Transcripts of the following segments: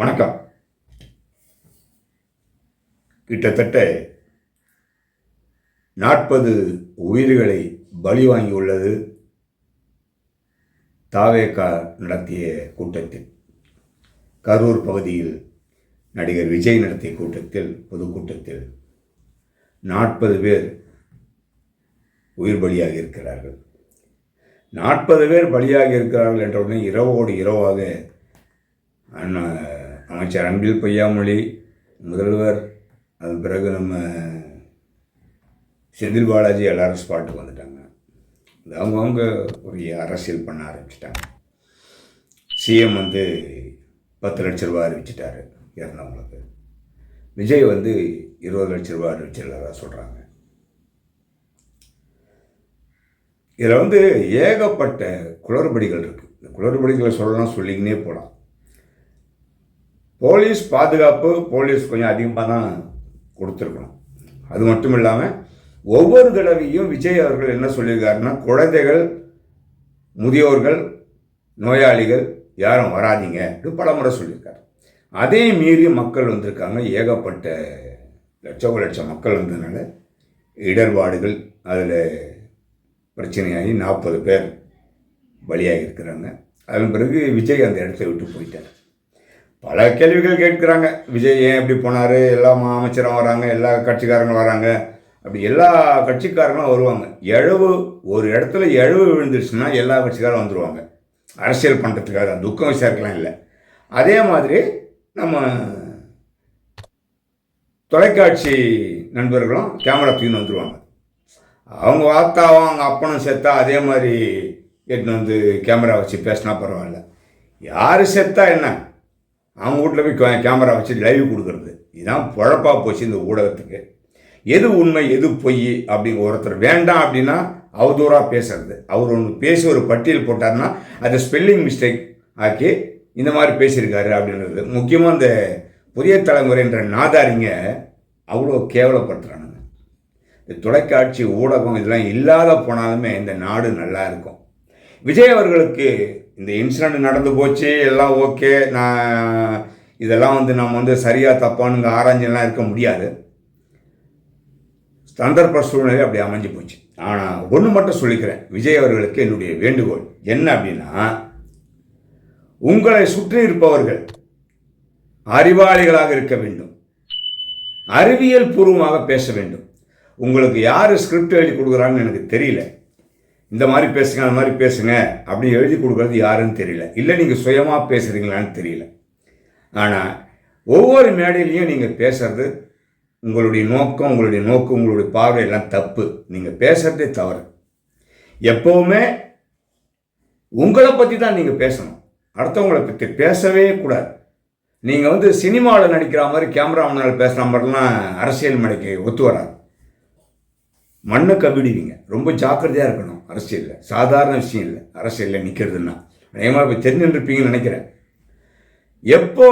வணக்கம். கிட்டத்தட்ட நாற்பது உயிர்களை பலி வாங்கியுள்ளது தாவேக்கா நடத்திய கூட்டத்தில். கரூர் பகுதியில் நடிகர் விஜய் நடத்திய கூட்டத்தில் பொதுக்கூட்டத்தில் நாற்பது பேர் உயிர் பலியாக இருக்கிறார்கள். நாற்பது பேர் பலியாக இருக்கிறார்கள் என்ற உடனே இரவோடு இரவாக அண்ணா அமைச்சர் அன்பில் பொய்யாமொழி முதல்வர் அதன் பிறகு நம்ம செந்தில் பாலாஜி எல்லாரும் ஸ்பாட்டுக்கு வந்துட்டாங்க. அது அவங்கவுங்க ஒரு அரசியல் பண்ண ஆரம்பிச்சிட்டாங்க. சிஎம் வந்து பத்து லட்ச ரூபா அறிவிச்சிட்டாரு இறந்தவங்களுக்கு. விஜய் வந்து இருபது லட்ச ரூபா அறிவிச்சிருக்கிறதா சொல்கிறாங்க இதில் வந்து ஏகப்பட்ட குளறுபடிகள் இருக்குது இந்த குளறுபடிகளை சொல்லலாம் சொல்லிங்கன்னே போகலாம் போலீஸ் பாதுகாப்பு போலீஸ் கொஞ்சம் அதிகமாக தான் கொடுத்துருக்கணும். அது மட்டும் இல்லாமல் ஒவ்வொரு தடவையும் விஜய் அவர்கள் என்ன சொல்லியிருக்காருன்னா குழந்தைகள் முதியோர்கள் நோயாளிகள் யாரும் வராதீங்க அப்படின்னு பல முறை சொல்லியிருக்காரு. அதே மீறி மக்கள் வந்திருக்காங்க. ஏகப்பட்ட லட்சம் லட்சம் மக்கள் வந்ததுனால இடர்பாடுகள் அதில் பிரச்சனையாகி நாற்பது பேர் பலியாகி இருக்கிறாங்க அதன் பிறகு விஜய் அந்த இடத்த விட்டு போயிட்டார். பல கேள்விகள் கேட்குறாங்க. விஜய் ஏன் இப்படி போனார்? எல்லா அமைச்சரும் வராங்க எல்லா கட்சிக்காரங்களும் வராங்க. அப்படி எல்லா கட்சிக்காரங்களும் வருவாங்க. எழவு ஒரு இடத்துல எழவு விழுந்துருச்சுன்னா எல்லா கட்சிக்காரும் வந்துடுவாங்க அரசியல் பண்ணுறதுக்காக துக்கம் விசாரிக்கலாம் இல்லை. அதே மாதிரி நம்ம தொலைக்காட்சி நண்பர்களும் கேமரா தூக்கின்னு வந்துடுவாங்க அவங்க வார்த்தாவும் அவங்க அப்பனும் செத்தா அதே மாதிரி எட்டுன்னு வந்து கேமரா வச்சு பேசினா பரவாயில்ல. யார் செத்தா என்ன? அவங்க வீட்டில் போய் கேமரா வச்சு லைவ் கொடுக்குறது. இதுதான் பழப்பாக போச்சு இந்த ஊடகத்துக்கு. எது உண்மை எது பொய் அப்படிங்க ஒருத்தர் வேண்டாம் அப்படின்னா அவதூறாக பேசுறது. அவர் ஒன்று பேசி ஒரு பட்டியல் போட்டாருன்னா அதை ஸ்பெல்லிங் மிஸ்டேக் ஆக்கி இந்த மாதிரி பேசியிருக்காரு அப்படின்றது. முக்கியமாக இந்த புதிய தலைமுறைன்ற நாதாரிங்க அவ்வளோ கேவலப்படுத்துகிறானுங்க இந்த தொலைக்காட்சி ஊடகம் இதெல்லாம் இல்லாத போனாலுமே இந்த நாடு நல்லா இருக்கும். விஜய் அவர்களுக்கு இந்த இன்சிடெண்ட் நடந்து போச்சு எல்லாம் ஓகே நான் இதெல்லாம் வந்து நம்ம வந்து சரியாக தப்பானுங்க ஆராய்ஞ்செல்லாம் இருக்க முடியாது. சந்தர்ப்ப சூழ்நிலை அப்படி அமைஞ்சு போச்சு. ஆனால் ஒன்று மட்டும் சொல்லிக்கிறேன். விஜய் அவர்களுக்கு என்னுடைய வேண்டுகோள். என்ன அப்படின்னா உங்களை சுற்றி இருப்பவர்கள் அறிவாளிகளாக இருக்க வேண்டும். அறிவியல் பூர்வமாக பேச வேண்டும். உங்களுக்கு யார் ஸ்கிரிப்ட் எழுதி கொடுக்குறாங்கன்னு எனக்கு தெரியல. இந்த மாதிரி பேசுங்க அந்த மாதிரி பேசுங்க அப்படி எழுதி கொடுக்குறது யாருன்னு தெரியல. இல்லை நீங்கள் சுயமாக பேசுகிறீங்களான்னு தெரியல. ஆனால் ஒவ்வொரு மேடையிலையும் நீங்கள் பேசுறது உங்களுடைய நோக்கம் உங்களுடைய நோக்கம் உங்களுடைய பார்வை எல்லாம் தப்பு. நீங்கள் பேசுறதே தவறு. எப்போவுமே உங்களை பற்றி தான் நீங்கள் பேசணும். அடுத்தவங்களை பற்றி பேசவே கூடாது. நீங்கள் வந்து சினிமாவில் நடிக்கிற மாதிரி கேமரா முன்னால் பேசுகிற மாதிரிலாம் அரசியல் மடைக்கு ஒத்து வராது. மண்ணை கவிடுவீங்க ரொம்ப ஜாக்கிரதையாக இருக்கணும். அரசியலில். சாதாரண விஷயம் இல்லை. அரசியலில் நிற்கிறதுன்னா அநேகமாக இப்போ தெரிஞ்சுருப்பீங்கன்னு நினைக்கிறேன். எப்போ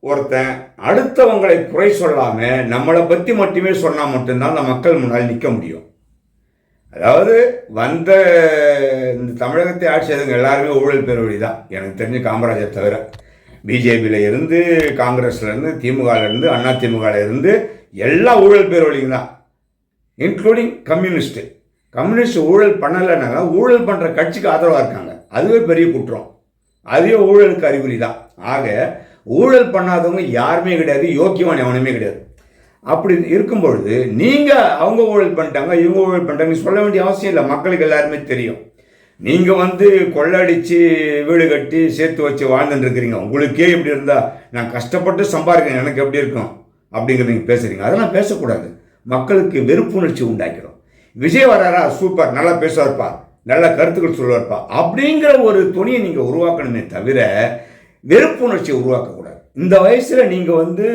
ஒருத்தன் அடுத்தவங்களை குறை சொல்லாமல் நம்மளை பற்றி மட்டுமே சொன்னால் மட்டும்தான் அந்த மக்கள் முன்னால் நிற்க முடியும். அதாவது வந்த இந்த தமிழகத்தை ஆட்சி செய்தவங்க எல்லாருமே ஊழல் பெருவழி தான். எனக்கு தெரிஞ்ச காமராஜர் தவிர. பிஜேபியில் இருந்து காங்கிரஸ்லேருந்து இருந்து இருந்து அண்ணா திமுகல இருந்து எல்லா ஊழல் பேரொழிங்க தான். இன்க்ளூடிங் கம்யூனிஸ்ட்டு கம்யூனிஸ்ட் ஊழல் பண்ணலைனாங்க ஊழல் பண்ணுற கட்சிக்கு ஆதரவாக இருக்காங்க. அதுவே பெரிய குற்றம். அதுவே ஊழலுக்கு அறிகுறி தான். ஆக ஊழல் பண்ணாதவங்க யாருமே கிடையாது யோக்கியமான எவனுமே கிடையாது. அப்படி இருக்கும் பொழுது நீங்கள் அவங்க ஊழல் பண்ணிட்டாங்க இவங்க ஊழல் பண்ணிட்டாங்க சொல்ல வேண்டிய அவசியம் இல்லை. மக்களுக்கு எல்லாருமே தெரியும். நீங்கள் வந்து கொள்ளடிச்சு வீடு கட்டி சேர்த்து வச்சு வாழ்ந்துட்டுருக்கிறீங்க உங்களுக்கே இப்படி இருந்தால் நான் கஷ்டப்பட்டு சம்பாதிக்கிறேன். எனக்கு எப்படி இருக்கும்? அப்படிங்கிறது நீங்கள் பேசுகிறீங்க அதெல்லாம் பேசக்கூடாது. மக்களுக்கு வெறுப்புணர்ச்சி உண்டாக்கிறோம். விஜய் வராரா சூப்பர் நல்லா பேசுவார்ப்பா நல்ல கருத்துக்கள் சொல்லுவார்ப்பா அப்படிங்கிற ஒரு துணியை நீங்கள் உருவாக்கணுமே தவிர வெறுப்புணர்ச்சியை உருவாக்கக்கூடாது. இந்த வயசில் நீங்கள் வந்து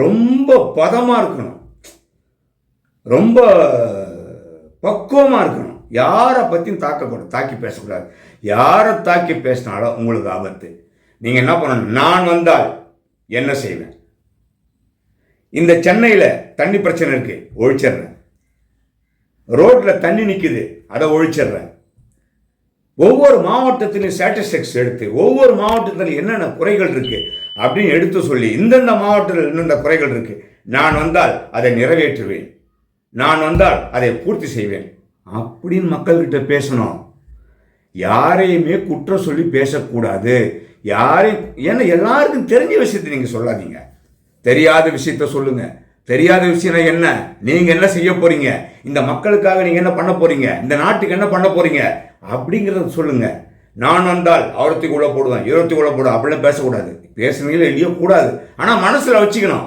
ரொம்ப பதமாக இருக்கணும். ரொம்ப பக்குவமாக இருக்கணும். யாரை பற்றியும் தாக்கக்கூடாது தாக்கி பேசக்கூடாது. யாரை தாக்கி பேசினாலும் உங்களுக்கு ஆபத்து. நீங்கள் என்ன பண்ணணும்? நான் வந்தால் என்ன செய்வேன்? இந்த சென்னையில் தண்ணி பிரச்சனை இருக்கு ஒழிச்சிடுறேன். ரோட்டில் தண்ணி நிற்குது அதை ஒழிச்சிடுறேன். ஒவ்வொரு மாவட்டத்திலையும் ஸ்டாட்டிஸ்டிக்ஸ் எடுத்து ஒவ்வொரு மாவட்டத்தில் என்னென்ன குறைகள் இருக்கு அப்படின்னு எடுத்து சொல்லி இந்தந்த மாவட்டத்தில் என்னென்ன குறைகள் இருக்கு நான் வந்தால் அதை நிறைவேற்றுவேன். நான் வந்தால் அதை பூர்த்தி செய்வேன். அப்படின்னு மக்கள்கிட்ட பேசணும். யாரையுமே குற்றம் சொல்லி பேசக்கூடாது. யாரையும் ஏன்னா எல்லாருக்கும் தெரிஞ்ச விஷயத்தை நீங்கள் சொல்லாதீங்க. தெரியாத விஷயத்த சொல்லுங்க. தெரியாத விஷயம் என்ன? நீங்க என்ன செய்ய போறீங்க? இந்த மக்களுக்காக நீங்க என்ன பண்ண போறீங்க? இந்த நாட்டுக்கு என்ன பண்ண போறீங்க? அப்படிங்கிறத சொல்லுங்க. நான் வந்தால் ஆயிரத்துக்கு உள்ள போடுவேன் இருபத்தி உள்ள போடுவேன். அப்படிலாம் பேசக்கூடாது. பேசுனீங்களோ இல்லையோ கூடாது. ஆனால் மனசில் வச்சுக்கணும்.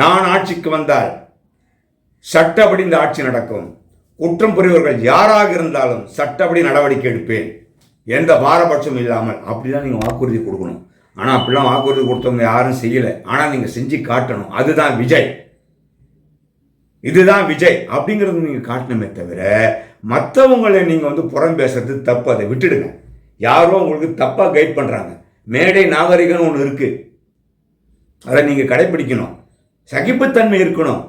நான் ஆட்சிக்கு வந்தால் சட்டப்படி இந்த ஆட்சி நடக்கும். குற்றம் புரிவர்கள் யாராக இருந்தாலும் சட்டப்படி நடவடிக்கை எடுப்பேன். எந்த பாரபட்சமும் இல்லாமல். அப்படிதான் நீங்கள் வாக்குறுதி கொடுக்கணும். ஆனால் அப்படிலாம் வாக்குறுதி கொடுத்தவங்க யாரும் செய்யலை. ஆனால் நீங்கள் செஞ்சு காட்டணும். அதுதான் விஜய். இதுதான் விஜய். அப்படிங்கிறது நீங்கள் காட்டணுமே தவிர மற்றவங்களை நீங்கள் வந்து புறம் பேசுறது தப்பு. அதை விட்டுடுங்க. யாரோ உங்களுக்கு தப்பாக கைட் பண்ணுறாங்க மேடை நாகரிகம்னு ஒன்று இருக்குது அதை நீங்கள் கடைப்பிடிக்கணும். சகிப்புத்தன்மை இருக்கணும்.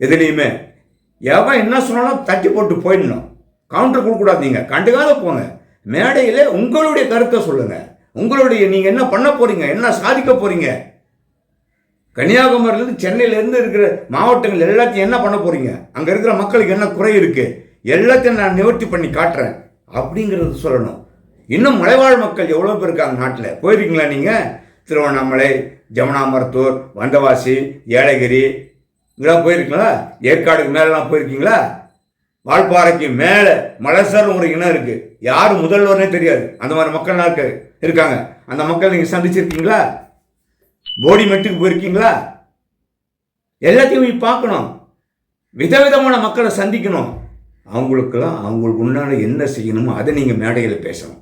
எதுலேயுமே. எவன் என்ன சொன்னாலும் தட்டி போட்டு போயிடணும். கவுண்டர் கொடுக்கக்கூடாது நீங்கள் கண்டுக்காத போங்க. மேடையில் உங்களுடைய கருத்தை சொல்லுங்கள் உங்களுடைய நீங்கள் என்ன பண்ண போகிறீங்க என்ன சாதிக்க போகிறீங்க கன்னியாகுமரியிலேருந்து சென்னையிலேருந்து இருக்கிற மாவட்டங்கள் எல்லாத்தையும் என்ன பண்ண போகிறீங்க அங்கே இருக்கிற மக்களுக்கு என்ன குறை இருக்குது எல்லாத்தையும் நான் நிவர்த்தி பண்ணி காட்டுறேன். அப்படிங்கிறது சொல்லணும். இன்னும் மலைவாழ் மக்கள் எவ்வளோ பேர் இருக்காங்க நாட்டில்? போயிருக்கீங்களா நீங்கள் திருவண்ணாமலை ஜமுனாமரத்தூர் வந்தவாசி ஏலகிரி. இங்கெல்லாம் போயிருக்கீங்களா? ஏற்காடுக்கு மேலெலாம் போயிருக்கீங்களா? வால்பாறைக்கு மேலே மலைசார் ஒரு இனம் இருக்குது யார் முதல்வர்னே தெரியாது. அந்த மாதிரி மக்கள்லாம் இருக்குது. இருக்காங்க. அந்த மக்கள் நீங்கள் சந்திச்சிருக்கீங்களா? போடி மெட்டுக்கு போயிருக்கீங்களா? எல்லாத்தையும் போய் பார்க்கணும். விதவிதமான மக்களை சந்திக்கணும். அவங்களுக்கெல்லாம் அவங்களுக்கு உண்டான என்ன செய்யணுமோ அதை நீங்கள் மேடையில் பேசணும்.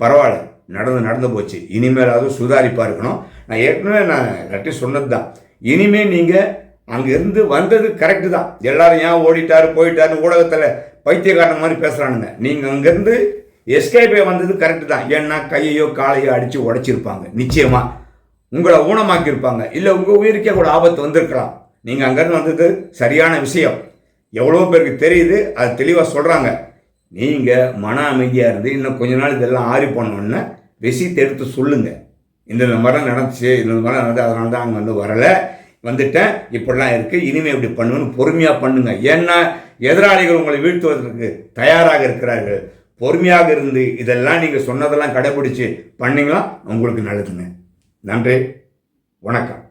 பரவாயில்ல நடந்து நடந்து போச்சு. இனிமேலாவது சுதாரிப்பாக இருக்கணும். நான் ஏற்கனவே நான் எல்லாத்தையும் சொன்னது தான் இனிமேல் நீங்கள் அங்கேருந்து வந்தது கரெக்டு தான். எல்லாரும் ஏன் ஓடிட்டாரு போயிட்டாரு ஊடகத்தில் பைத்தியக்காரன் மாதிரி பேசுகிறானுங்க நீங்கள் அங்கேருந்து எஸ்கேபே வந்தது கரெக்டு தான். ஏன்னா கையையோ காலையோ அடித்து உடச்சிருப்பாங்க. நிச்சயமாக உங்களை ஊனமாக்கியிருப்பாங்க. இல்லை உங்கள் உயிருக்கே கூட ஆபத்து வந்திருக்கலாம். நீங்கள் அங்கேருந்து வந்தது சரியான விஷயம். எவ்வளோ பேருக்கு தெரியுது அது தெளிவாக சொல்கிறாங்க நீங்கள் மன அமைதியாக இருந்து இன்னும் கொஞ்ச நாள் இதெல்லாம் ஆறி போனோன்னு விஷயத்தை எடுத்து சொல்லுங்கள் இந்த மாதிரி நடந்துச்சு இந்த மாதிரிலாம் நடந்து அதனால தான் அங்கே வந்து வரலை. வந்துட்டேன். இப்படிலாம் இருக்குது இனிமேல் இப்படி பண்ணுவேன்னு பொறுமையாக பண்ணுங்கள் ஏன்னா எதிராளிகள் உங்களை வீழ்த்துவதற்கு தயாராக இருக்கிறார்கள். பொறுமையாக இருந்து இதெல்லாம் நீங்கள் சொன்னதெல்லாம் கடைபிடிச்சு பண்ணீங்களா? உங்களுக்கு நல்லதுங்க. நன்றி. வணக்கம்.